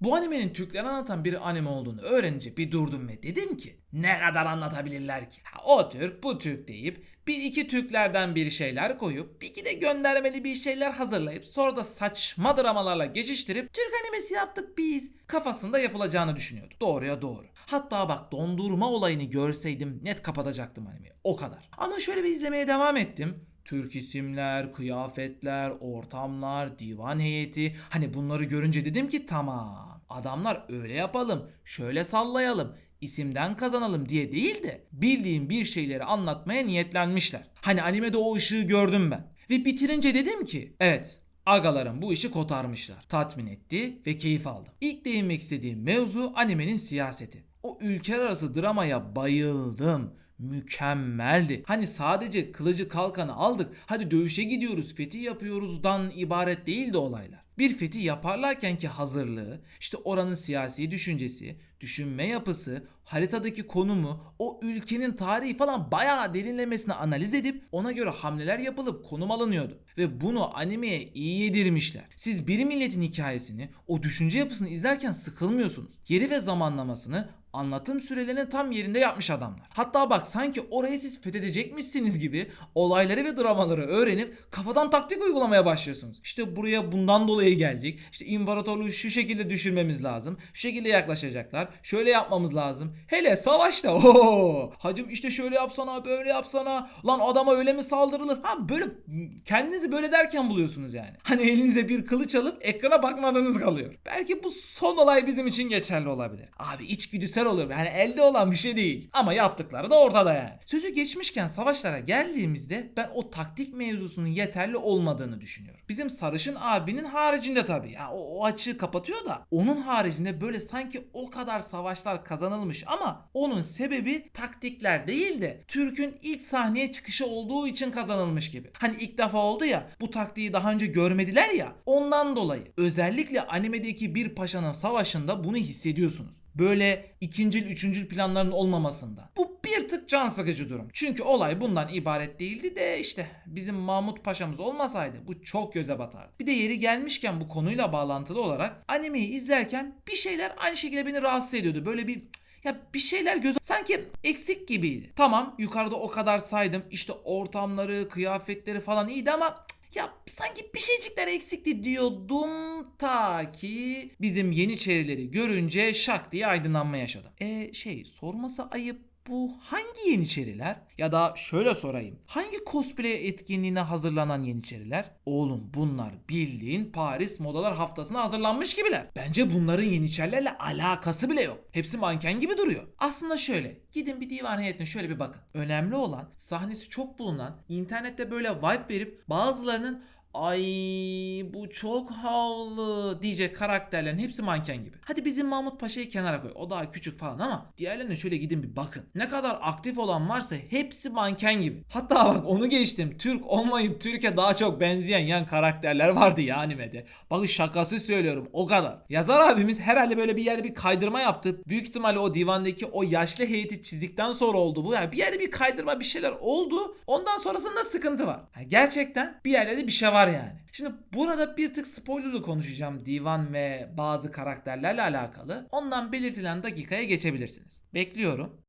Bu animenin Türkleri anlatan bir anime olduğunu öğrenince bir durdum ve dedim ki ne kadar anlatabilirler ki? Ha, o Türk bu Türk deyip bir iki Türklerden bir şeyler koyup bir iki de göndermeli bir şeyler hazırlayıp sonra da saçma dramalarla geçiştirip Türk animesi yaptık biz kafasında yapılacağını düşünüyordu. Doğruya doğru. Hatta bak dondurma olayını görseydim net kapatacaktım animeyi. O kadar. Ama şöyle bir izlemeye devam ettim. Türk isimler, kıyafetler, ortamlar, divan heyeti. Hani bunları görünce dedim ki tamam. Adamlar öyle yapalım, şöyle sallayalım, isimden kazanalım diye değil de bildiğim bir şeyleri anlatmaya niyetlenmişler. Hani animede o ışığı gördüm ben. Ve bitirince dedim ki evet Agalarım bu işi kotarmışlar. Tatmin etti ve keyif aldım. İlk değinmek istediğim mevzu animenin siyaseti. O ülkeler arası dramaya bayıldım mükemmeldi. Hani sadece kılıcı kalkanı aldık hadi dövüşe gidiyoruz fethi yapıyoruzdan ibaret değildi olaylar. Bir fethi yaparlarken ki hazırlığı, işte oranın siyasi düşüncesi, düşünme yapısı, haritadaki konumu, o ülkenin tarihi falan bayağı derinlemesine analiz edip ona göre hamleler yapılıp konum alınıyordu. Ve bunu animeye iyi yedirmişler. Siz bir milletin hikayesini, o düşünce yapısını izlerken sıkılmıyorsunuz. Yeri ve zamanlamasını anlatım sürelerinin tam yerinde yapmış adamlar. Hatta bak sanki orayı siz fethedecekmişsiniz gibi olayları ve dramaları öğrenip kafadan taktik uygulamaya başlıyorsunuz. İşte buraya bundan dolayı geldik. İşte imparatorluğu şu şekilde düşürmemiz lazım. Şu şekilde yaklaşacaklar. Şöyle yapmamız lazım. Hele savaşta ooo. Hacım işte şöyle yapsana böyle yapsana. Lan adama öyle mi saldırılır? Ha böyle kendinizi böyle derken buluyorsunuz yani. Hani elinize bir kılıç alıp ekrana bakmadığınız kalıyor. Belki bu son olay bizim için geçerli olabilir. Abi içgüdüsel olur. Yani elde olan bir şey değil. Ama yaptıkları da ortada yani. Sözü geçmişken savaşlara geldiğimizde ben o taktik mevzusunun yeterli olmadığını düşünüyorum. Bizim sarışın abinin haricinde tabii. Ya o, o açığı kapatıyor da onun haricinde böyle sanki o kadar savaşlar kazanılmış ama onun sebebi taktikler değil de Türk'ün ilk sahneye çıkışı olduğu için kazanılmış gibi. Hani ilk defa oldu ya bu taktiği daha önce görmediler ya ondan dolayı. Özellikle animedeki bir paşanın savaşında bunu hissediyorsunuz. Böyle ikincil, üçüncül planların olmamasında. Bu tık can sıkıcı durum. Çünkü olay bundan ibaret değildi de işte bizim Mahmut Paşa'mız olmasaydı bu çok göze batardı. Bir de yeri gelmişken bu konuyla bağlantılı olarak animeyi izlerken bir şeyler aynı şekilde beni rahatsız ediyordu. Böyle bir ya bir şeyler göz sanki eksik gibiydi. Tamam yukarıda o kadar saydım. İşte ortamları, kıyafetleri falan iyiydi ama ya sanki bir şeycikler eksikti diyordum ta ki bizim Yeniçerileri görünce şak diye aydınlanma yaşadım. E şey sorması ayıp bu hangi Yeniçeriler? Ya da şöyle sorayım. Hangi cosplay etkinliğine hazırlanan Yeniçeriler? Oğlum bunlar bildiğin Paris Modalar Haftası'na hazırlanmış gibiler. Bence bunların Yeniçerilerle alakası bile yok. Hepsi manken gibi duruyor. Aslında şöyle. Gidin bir divan heyetine şöyle bir bakın. Önemli olan sahnesi çok bulunan, internette böyle vibe verip bazılarının ay bu çok havlı diyecek karakterlerin hepsi manken gibi. Hadi bizim Mahmut Paşa'yı kenara koy. O daha küçük falan ama diğerlerine şöyle gidin bir bakın. Ne kadar aktif olan varsa hepsi manken gibi. Hatta bak onu geçtim. Türk olmayıp Türkiye daha çok benzeyen yan karakterler vardı ya animede. Bakın şakası söylüyorum o kadar. Yazar abimiz herhalde böyle bir yerde bir kaydırma yaptı. Büyük ihtimalle o divandaki o yaşlı heyeti çizdikten sonra oldu bu. Yani bir yerde bir kaydırma bir şeyler oldu. Ondan sonrasında sıkıntı var. Yani gerçekten bir yerlerde bir şey var yani. Şimdi burada bir tık spoilerlı konuşacağım divan ve bazı karakterlerle alakalı. Ondan belirtilen dakikaya geçebilirsiniz. Bekliyorum.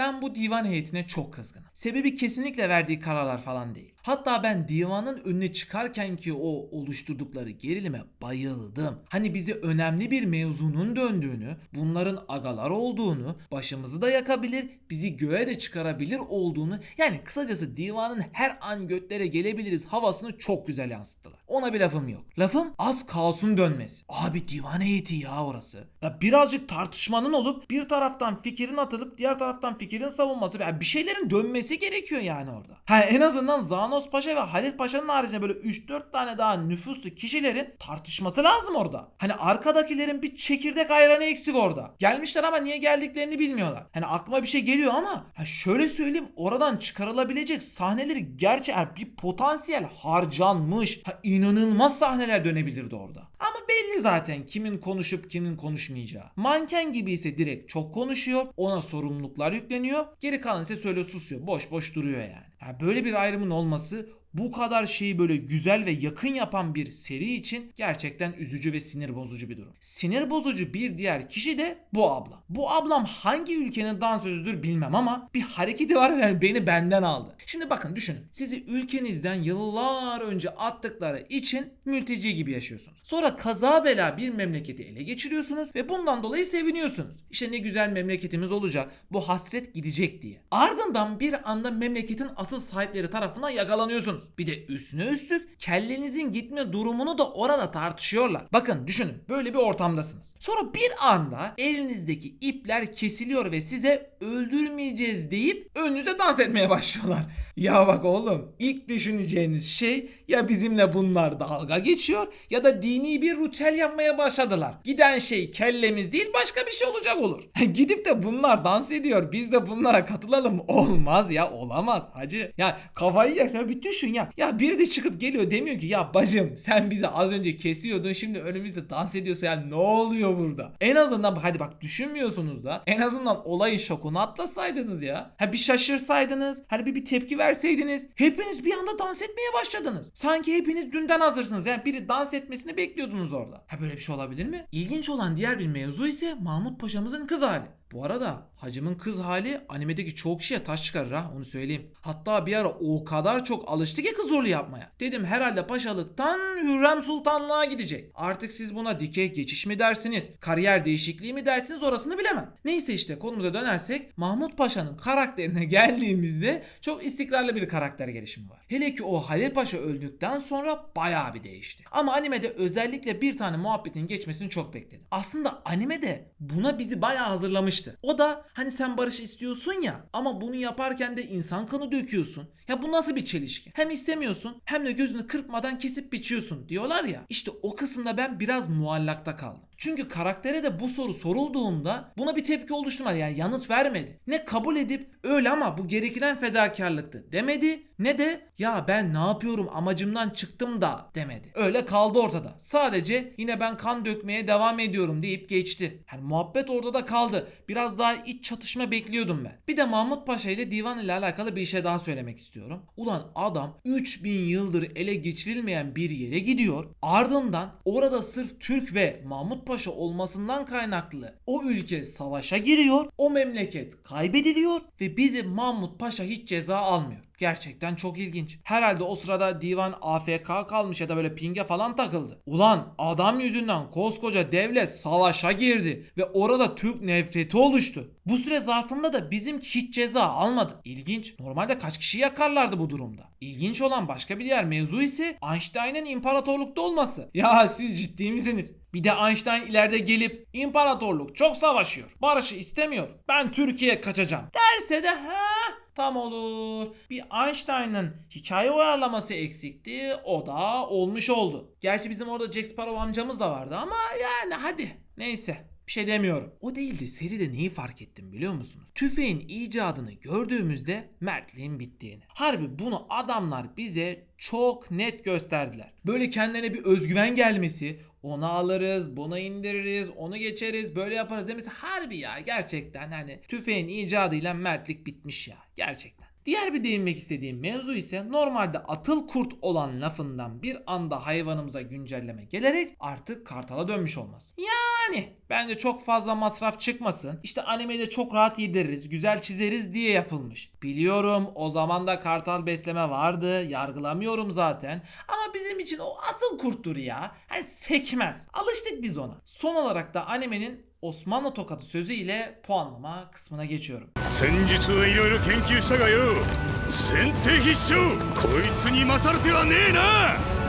Ben bu divan heyetine çok kızgınım. Sebebi kesinlikle verdiği kararlar falan değil. Hatta ben divanın önüne çıkarken ki o oluşturdukları gerilime bayıldım. Hani bize önemli bir mevzunun döndüğünü, bunların agalar olduğunu, başımızı da yakabilir, bizi göğe de çıkarabilir olduğunu, yani kısacası divanın her an götlere gelebiliriz havasını çok güzel yansıttılar. Ona bir lafım yok. Lafım az kaosun dönmesi. Abi divan heyeti ya orası. Ya birazcık tartışmanın olup bir taraftan fikrin atılıp diğer taraftan fikrin savunması. Ya bir şeylerin dönmesi gerekiyor yani orada. Ha en azından Zanos Paşa ve Halil Paşa'nın haricinde böyle 3-4 tane daha nüfuslu kişilerin tartışması lazım orada. Hani arkadakilerin bir çekirdek ayranı eksik orada. Gelmişler ama niye geldiklerini bilmiyorlar. Hani aklıma bir şey geliyor ama ha şöyle söyleyeyim oradan çıkarılabilecek sahneleri gerçi yani bir potansiyel harcanmış. Ha inanılmaz sahneler dönebilirdi orada. Ama belli zaten kimin konuşup kimin konuşmayacağı. Manken gibi ise direkt çok konuşuyor. Ona sorumluluklar yükleniyor. Geri kalan ise söyle susuyor. Boş boş duruyor yani. Yani böyle bir ayrımın olması bu kadar şeyi böyle güzel ve yakın yapan bir seri için gerçekten üzücü ve sinir bozucu bir durum. Sinir bozucu bir diğer kişi de bu ablam. Bu ablam hangi ülkenin dansözüdür bilmem ama bir hareketi var yani beni benden aldı. Şimdi bakın düşünün. Sizi ülkenizden yıllar önce attıkları için mülteci gibi yaşıyorsunuz. Sonra kaza bela bir memleketi ele geçiriyorsunuz ve bundan dolayı seviniyorsunuz. İşte ne güzel memleketimiz olacak. Bu hasret gidecek diye. Ardından bir anda memleketin asıl sahipleri tarafından yakalanıyorsunuz. Bir de üstüne üstlük kellenizin gitme durumunu da orada tartışıyorlar. Bakın düşünün böyle bir ortamdasınız. Sonra bir anda elinizdeki ipler kesiliyor ve size öldürmeyeceğiz deyip önünüze dans etmeye başlıyorlar. Ya bak oğlum ilk düşüneceğiniz şey ya bizimle bunlar dalga geçiyor ya da dini bir ritüel yapmaya başladılar. Giden şey kellemiz değil başka bir şey olacak olur. Gidip de bunlar dans ediyor biz de bunlara katılalım olmaz ya olamaz hacı. Ya kafayı yersen bir düşün ya. Ya biri de çıkıp geliyor demiyor ki ya bacım sen bizi az önce kesiyordun şimdi önümüzde dans ediyorsa ya ne oluyor burada? En azından hadi bak düşünmüyorsunuz da en azından olayın şokunu atlasaydınız ya. Ha bir şaşırsaydınız hani bir, bir tepki verseydiniz hepiniz bir anda dans etmeye başladınız. Sanki hepiniz dünden hazırsınız yani biri dans etmesini bekliyordunuz orada. Ha böyle bir şey olabilir mi? İlginç olan diğer bir mevzu ise Mahmut Paşa'mızın kız hali. Bu arada hacımın kız hali animedeki çoğu kişiye taş çıkarır ha onu söyleyeyim. Hatta bir ara o kadar çok alıştı ki kız rolü yapmaya. Dedim herhalde paşalıktan Hürrem Sultanlığa gidecek. Artık siz buna dikey geçiş mi dersiniz? Kariyer değişikliği mi dersiniz orasını bilemem. Neyse işte konumuza dönersek Mahmut Paşa'nın karakterine geldiğimizde çok istikrarlı bir karakter gelişimi var. Hele ki o Halil Paşa öldükten sonra bayağı bir değişti. Ama animede özellikle bir tane muhabbetin geçmesini çok bekledim. Aslında animede buna bizi bayağı hazırlamıştı. O da hani sen barış istiyorsun ya ama bunu yaparken de insan kanı döküyorsun. Ya bu nasıl bir çelişki? Hem istemiyorsun hem de gözünü kırpmadan kesip biçiyorsun diyorlar ya. İşte o kısımda ben biraz muallakta kaldım. Çünkü karaktere de bu soru sorulduğunda buna bir tepki oluşturmadı yani yanıt vermedi. Ne kabul edip öyle ama bu gerekilen fedakarlıktı demedi ne de ya ben ne yapıyorum amacımdan çıktım da demedi. Öyle kaldı ortada. Sadece yine ben kan dökmeye devam ediyorum deyip geçti. Yani muhabbet orada da kaldı. Biraz daha iç çatışma bekliyordum ben. Bir de Mahmut Paşa ile divan ile alakalı bir şey daha söylemek istiyorum. Ulan adam 3000 yıldır ele geçirilmeyen bir yere gidiyor. Ardından orada sırf Türk ve Mahmut Paşa olmasından kaynaklı o ülke savaşa giriyor. O memleket kaybediliyor ve bizim Mahmut Paşa hiç ceza almıyor. Gerçekten çok ilginç. Herhalde o sırada divan AFK kalmış ya da böyle pinge falan takıldı. Ulan adam yüzünden koskoca devlet savaşa girdi ve orada Türk nefreti oluştu. Bu süre zarfında da bizimki hiç ceza almadı. İlginç. Normalde kaç kişi yakarlardı bu durumda. İlginç olan başka bir diğer mevzu ise Einstein'ın imparatorlukta olması. Ya siz ciddi misiniz? Bir de Einstein ileride gelip imparatorluk çok savaşıyor. Barışı istemiyor. Ben Türkiye'ye kaçacağım. Derse de ha tam olur. Bir Einstein'ın hikaye uyarlaması eksikti. O da olmuş oldu. Gerçi bizim orada Jack Sparrow amcamız da vardı ama yani hadi. Neyse. Bir şey demiyorum. O değil de seride neyi fark ettim biliyor musunuz? Tüfeğin icadını gördüğümüzde mertliğin bittiğini. Harbi bunu adamlar bize çok net gösterdiler. Böyle kendilerine bir özgüven gelmesi, onu alırız, bunu indiririz, onu geçeriz, böyle yaparız demesi harbi ya gerçekten hani tüfeğin icadıyla mertlik bitmiş ya gerçekten. Diğer bir değinmek istediğim mevzu ise normalde atıl kurt olan lafından bir anda hayvanımıza güncelleme gelerek artık kartala dönmüş olması. Yani bence çok fazla masraf çıkmasın. İşte animede çok rahat yediririz, güzel çizeriz diye yapılmış. Biliyorum o zaman da kartal besleme vardı, yargılamıyorum zaten. Ama bizim için o asıl kurttur ya. Hani sekmez. Alıştık biz ona. Son olarak da animenin Osmanlı tokadı sözü ile puanlama kısmına geçiyorum.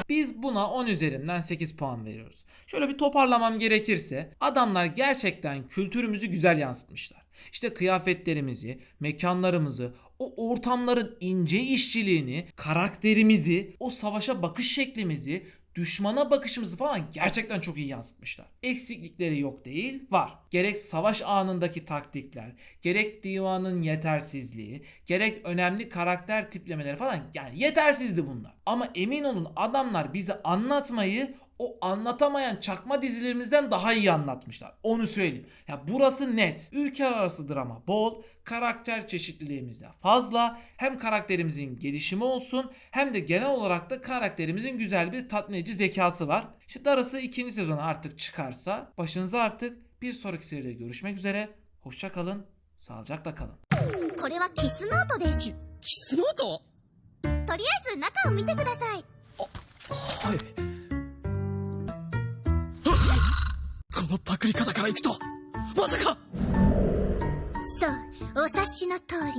Biz buna 10 üzerinden 8 puan veriyoruz. Şöyle bir toparlamam gerekirse adamlar gerçekten kültürümüzü güzel yansıtmışlar. İşte kıyafetlerimizi, mekanlarımızı, o ortamların ince işçiliğini, karakterimizi, o savaşa bakış şeklimizi, düşmana bakışımızı falan gerçekten çok iyi yansıtmışlar. Eksiklikleri yok değil, var. Gerek savaş anındaki taktikler, gerek divanın yetersizliği, gerek önemli karakter tiplemeleri falan yani yetersizdi bunlar. Ama emin olun adamlar bize anlatmayı o anlatamayan çakma dizilerimizden daha iyi anlatmışlar. Onu söyleyeyim. Ya burası net. Ülkeler arası drama bol, karakter çeşitliliğimiz de fazla. Hem karakterimizin gelişimi olsun hem de genel olarak da karakterimizin güzel bir tatmin edici zekası var. İşte darısı ikinci sezona artık çıkarsa başınıza artık bir sonraki seride görüşmek üzere. Hoşça kalın, sağlıcakla kalın. これはキスノートですキスノートとりあえず中を見てくださいはい 作り方からいくとまさか。そうお察しの通り。